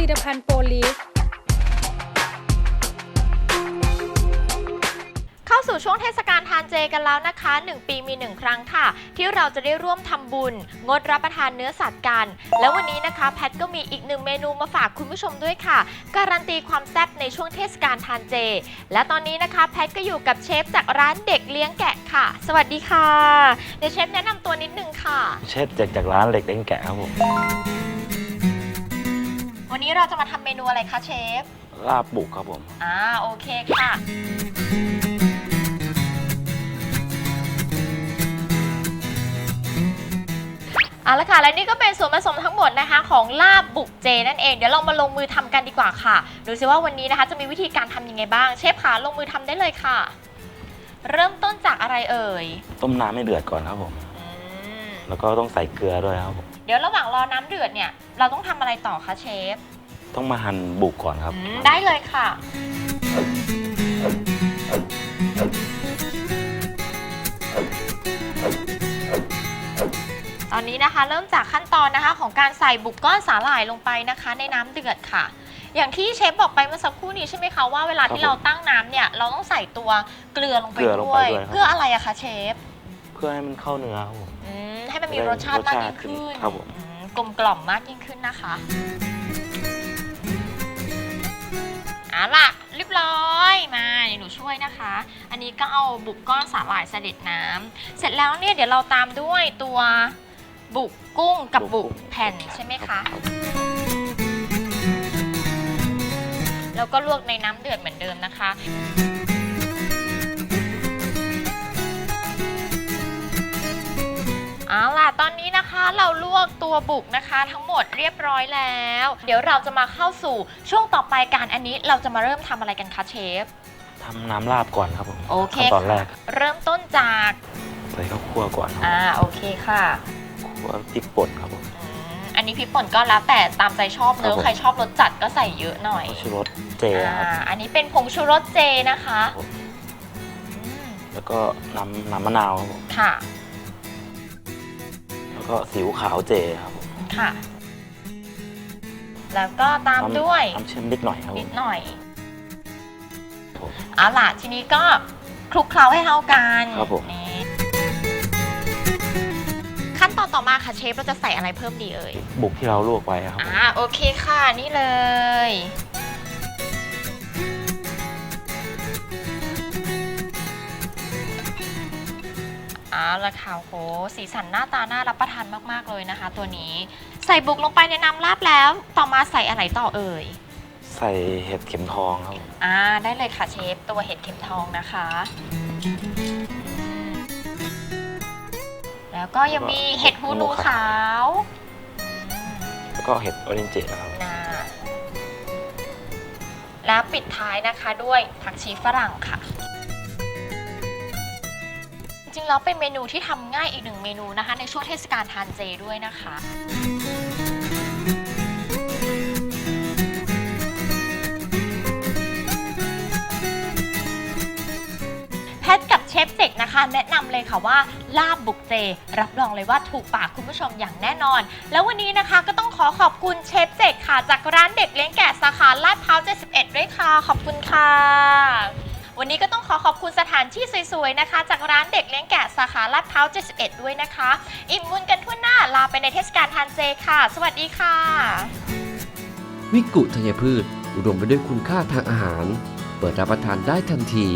ลิตภัณฑ์โปรลีฟเข้าสู่ช่วงเทศกาลทานเจกันแล้วนะคะ 1 ปีมี 1 ครั้งค่ะ ที่เราจะได้ร่วมทำบุญ งดรับประทานเนื้อสัตว์กัน แล้ววันนี้นะคะแพทก็มีอีกหนึ่งเมนูมาฝากคุณผู้ชมด้วยค่ะ การันตีความแซ่บในช่วงเทศกาลทานเจ และตอนนี้นะคะแพทก็อยู่กับเชฟจากร้านเด็กเลี้ยงแกะค่ะ สวัสดีค่ะ เดี๋ยวเชฟแนะนำตัวนิดนึงค่ะ เชฟจากจากร้านเหล็กเล้งแกะครับผม วันนี้เราจะมาทำเมนูอะไรคะเชฟ ลาบบุกครับผม อ่าโอเคค่ะ เอาละค่ะ และนี่ก็เป็นส่วนผสมทั้งหมดนะคะ ของลาบบุกเจนั่นเอง เดี๋ยวเรามาลงมือทำกันดีกว่าค่ะ ดูซิว่าวันนี้นะคะ จะมีวิธีการทำยังไงบ้าง เชฟขาลงมือทำได้เลยค่ะ เริ่มต้นจากอะไรเอ่ยต้มน้ำให้เดือดก่อนครับผม อืม แล้วก็ต้องใส่เกลือด้วยครับผมเดี๋ยวระหว่างรอน้ำเดือดเนี่ย เราต้องทำอะไรต่อคะเชฟต้องมาหั่นบุกก่อนครับ อืมได้เลยค่ะ ตอนนี้นะคะเริ่มจากขั้นตอนนะคะของการใส่บุกก้อนสาหร่ายลงไปนะคะ ในน้ำเดือดค่ะ อย่างที่เชฟบอกไปเมื่อสักครู่นี้ใช่ไหมคะว่าเวลาที่เราตั้งน้ำเนี่ยเราต้องใส่ตัวเกลือลงไปเกลือลงด้ไปวยด้วยครับ เพื่ออะไรอะคะเชฟ เพื่อให้มันเข้าเนื้อครับผมอื มให้มันมีรสชาติมากยิ่งขึ้นครับผมอืมกลมกล่อมมากยิ่งขึ้นนะคะเอาล่ะเรียบร้อยมาเดี๋ยวหนูช่วยนะคะ อันนี้ก็เอาบุกก้อนสาหร่ายเสด็จน้ำเสร็จแล้วเนี่ยเดี๋ยวเราตามด้วยตัวบุกกุ้งกับบุกแผ่นใช่ไหมคะ รับแล้วก็ลวกในน้ำเดือดเหมือนเดิมนะคะ ตัวบุกนะคะ ทั้งหมดเรียบร้อยแล้ว เดี๋ยวเราจะมาเข้าสู่ช่วงต่อไปการอันนี้เราจะมาเริ่มทำอะไรกันคะเชฟ ทำน้ำลาบก่อนครับผมโอเค ขั้นตอนแรกเริ่มต้นจากใส่ข้าวคั่วก่อนครับอ่าโอเคค่ะคั่วพริกป่นครับผม อืมอันนี้พริกป่นก็แล้วแต่ตามใจชอบเนครัอะบผม ใครชอบรสจัดก็ใส่เยอะหน่อยข้าวชูรสเจอ่าครับอันนี้เป็นผงชูรสเจนะคะครับผม อืมแล้วก็น้ำน้ำมะนาวครับผมค่ะแล้ว ก็ซีอิ๊วขาวเจครับผมค่ะ แล้วก็ตามน้ำด้วยน้ำเชื่อมนิดหน่อยครับผนิดมหน่อยผม เอาล่ะทีนี้ก็คลุกเคล้าให้เข้ากันครับผม นี่ขั้นตอนต่อมาค่ะเชฟเราจะใส่อะไรเพิ่มดีเอ่ย บุกที่เราลวกไว้ครับผม อ่าโอเคค่ะนี่เลย เอาละค่ะโหสีสันหน้าตาน่ารับประทานมากๆเลยนะคะ ตัวนี้ใส่บุกลงไปในน้ำราดแล้ว ต่อมาใส่อะไรต่อเอ่ยใส่เห็ดเข็มทองครับผมอ่าได้เลยค่ะเชฟ ตัวเห็ดเข็มทองนะคะอืมแล้วก็ยังมีเห็ดหูหนูขาวอืมแล้วก็เห็ดออเรนเจนะครับนะแล้วปิดท้ายนะคะด้วยผักชีฝรั่งค่ะจ ริงๆแล้วเป็นเมนูที่ทำง่ายอีกหนึ่งเมนูนะคะ ในช่วงเทศกาลทานเจด้วยนะคะ แพทกับเชฟเจกนะคะ แนะนำเลยค่ะว่าลาบบุกเจ รับรองเลยว่าถูกปากคุณผู้ชมอย่างแน่นอน แล้ววันนี้นะคะก็ต้องขอขอบคุณเชฟเจกค่ะ จากร้านเด็กเลี้ยงแกะสาขาลาดพร้าว71 ด้วยค่ะ ขอบคุณค่ะ วันนี้ก็ต้องขอขอบคุณสถานที่สวยๆนะคะ จากร้านเด็กเลี้ยงแกะสาขาลาดพร้าว 71 ด้วยนะคะ อิ่มบุญกันทั่วหน้าลาไปในเทศกาลทานเจค่ะ สวัสดีค่ะ วิกุธัญพืช อุดมไปด้วยคุณค่าทางอาหาร เปิดรับประทานได้ทันที